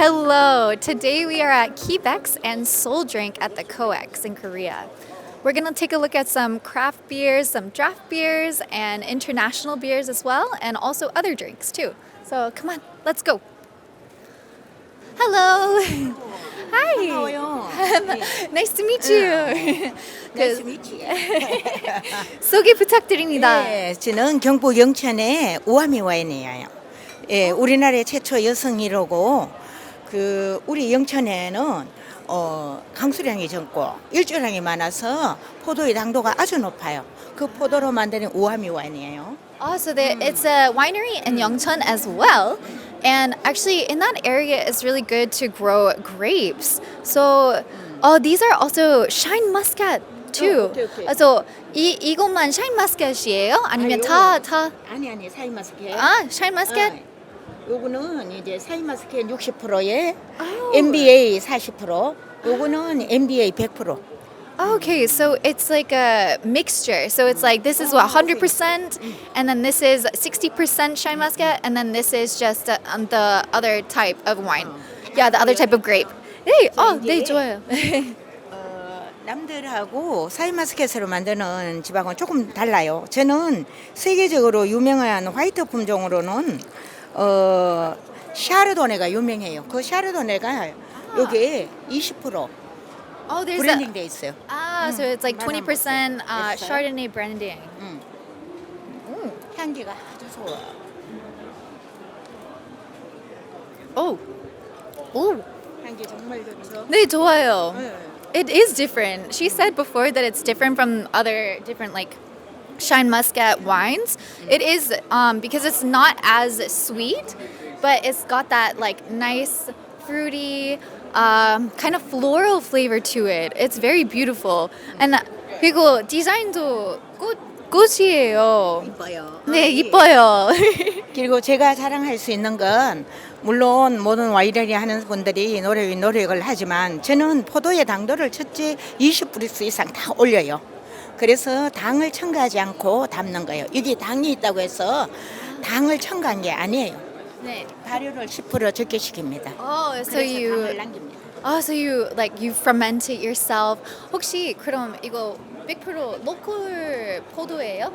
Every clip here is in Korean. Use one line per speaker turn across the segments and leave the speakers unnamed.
So today we are at Kebex and Soul Drink at the COEX in Korea. We're gonna take a look at some craft beers, some draft beers, and international beers as well, and also other drinks too. So come on, let's go. Hello. Hi.
반가워요.
nice to meet you.
Nice to meet you.
소개 부탁드립니다.
네, 저는 경북 영천의 우아미 와인이에요. 예, 우리나라의 최초 여성 1호고 그 우리 영천에는 어, 강수량이 적고 일조량이 많아서 포도의 당도가 아주 높아요. 그 포도로 만드는 우아미 와인이에요.
Oh, so there, it's a winery in Yeongcheon as well. And actually, in that area, it's really good to grow grapes. So, oh, these are also shine muscat too.
어, 오케이, 오케이.
아, So, 이 이것만 shine muscat이에요? 아니면 다 다?
아니 아니 사이마스케.
아, shine muscat.
어, 요거는 이제 사이마스케 60%에
아우.
MBA 40%, 요거는 MBA 100%.
Okay, so it's like a mixture. So it's like this is what 100%, and then this is 60% shine muscat, and then this is just uh, um, the other type of wine. Yeah, the other type of grape. 네, 어, 네 좋아요.
어, 남들하고 사이마스켓으로 만드는 지방은 조금 달라요. 저는 세계적으로 유명한 화이트 품종으로는 어, 샤르도네가 유명해요. 그 샤르도네가 여기 20%
oh, there's
브랜딩
a
돼 있어요.
ah, so it's like 20% uh,
Yes, sir.
Chardonnay branding.
음. 향기가 아주 좋아.
Oh, oh,
향기 정말 좋죠.
네 좋아요.
네.
It is different. She said before that it's different from other different like shine muscat wines. It is um, because it's not as sweet, but it's got that like nice fruity um, kind of floral flavor to it. It's very beautiful. And 그리고 디자인도 꽃 꽃이에요.
이뻐요.
네 이뻐요.
그리고 제가 자랑할 수 있는 건 물론 모든 와이너리 하는 분들이 노래 위 노력을 하지만 저는 포도의 당도를 첫째 20브릭스 이상 다 올려요. 그래서 당을 첨가하지 않고 담는 거예요. 이게 당이 있다고 해서 당을 첨가한 게 아니에요.
네.
발효를 10% 적게 시킵니다.
Oh, so
그래서
you
당을 남깁니다.
Oh, so you like you ferment it yourself. 혹시 그럼 이거 100% 로컬 포도예요?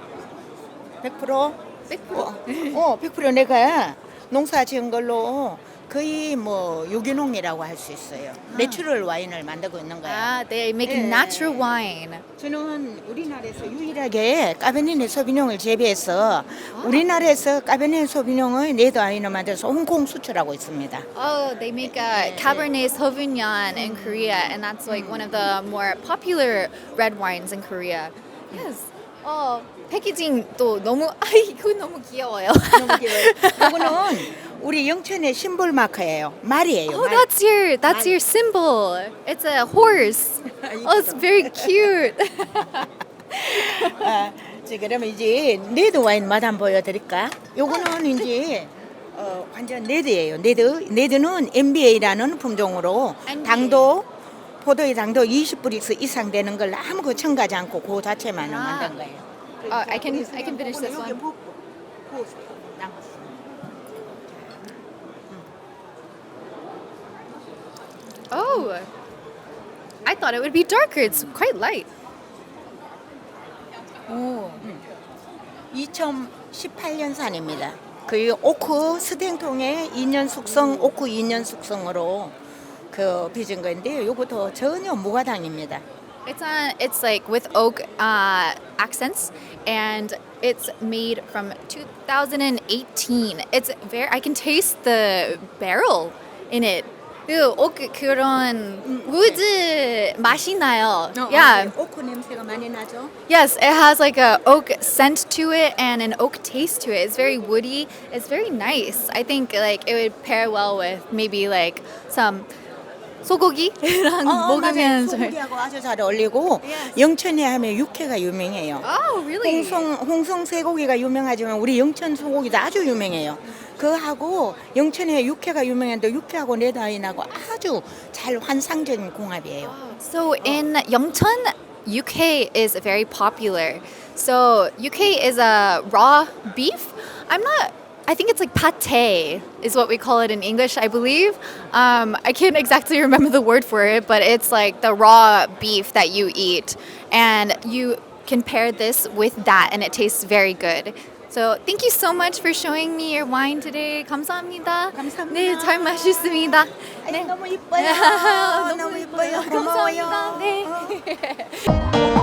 100%?
100%.
어, 어, 100% 내가 농사 지은 걸로 거의 뭐 유기농이라고 할 수 있어요. 내추럴 와인을 만들고 있는 거예요.
아, they making
예.
natural wine.
저는 우리나라에서 유일하게 까베르네 소비뇽을 재배해서 우리나라에서 까베르네 소비뇽의 네더 와인을 만들어서 홍콩 수출하고 있습니다.
Oh, they make a Cabernet Sauvignon in Korea, and that's like one of the more popular red wines in Korea. Yes. 어, 패키징도 너무 아 이거 너무 귀여워요.
너무 귀여워요. 이거는 우리 영천의 심볼 마크예요. 말이에요.
Oh,
말.
that's your that's your symbol. It's a horse. Oh, it's very cute.
아, 자, 그러면 이제 네드 와인 맛 한번 보여드릴까? 요거는 이제 어, 완전 네드예요. 네드. 네드는 MBA라는 품종으로
MBA.
당도 포도의 당도 20브릭스 이상 되는 걸 아무것도 첨가하지 않고 그 자체만
아.
만든 거예요.
Uh, I can I can finish this
여기
one. Oh, I thought it would be darker. It's quite light. 오,
2018년산입니다. 그 오크 스탱통의 2년 숙성, 오크 2년 숙성으로 그 빚은 건데 요것도 전혀 무가당입니다.
it's on. It's like with oak uh, accents, and it's made from 2018. It's very. I can taste the barrel in it. 그 오크 그런 우드 맛이 나요. Yeah.
오크 냄새가 많이 나죠?
Yes, it has like a oak scent to it and an oak taste to it. It's very woody. It's very nice. I think like it would pair well with maybe like some 소고기랑
어, 맞아요.
먹으면 좀-
소고기하고 아주 잘 어울리고
Yes.
영천에 하면 육회가 유명해요.
Oh, really?
홍성 홍성 쇠고기가 유명하지만 우리 영천 소고기도 아주 유명해요. 그하고 영천에 육회가 유명한데 육회하고 레드와인하고 아주 잘 환상적인 궁합이에요.
So in Yeongcheon, UK is very popular. So UK is a raw beef. I'm not I think it's like pate is what we call it in English, I believe. Um, I can't exactly remember the word for it, but it's like the raw beef that you eat, and you can pair this with that, and it tastes very good. So thank you so much for showing me your wine today. 감사합니다.
감사합니다.
네, 잘 마셨습니다.
아니, 너무 이뻐요. 너무 이뻐요. 고마워요.
감사합니다. 네.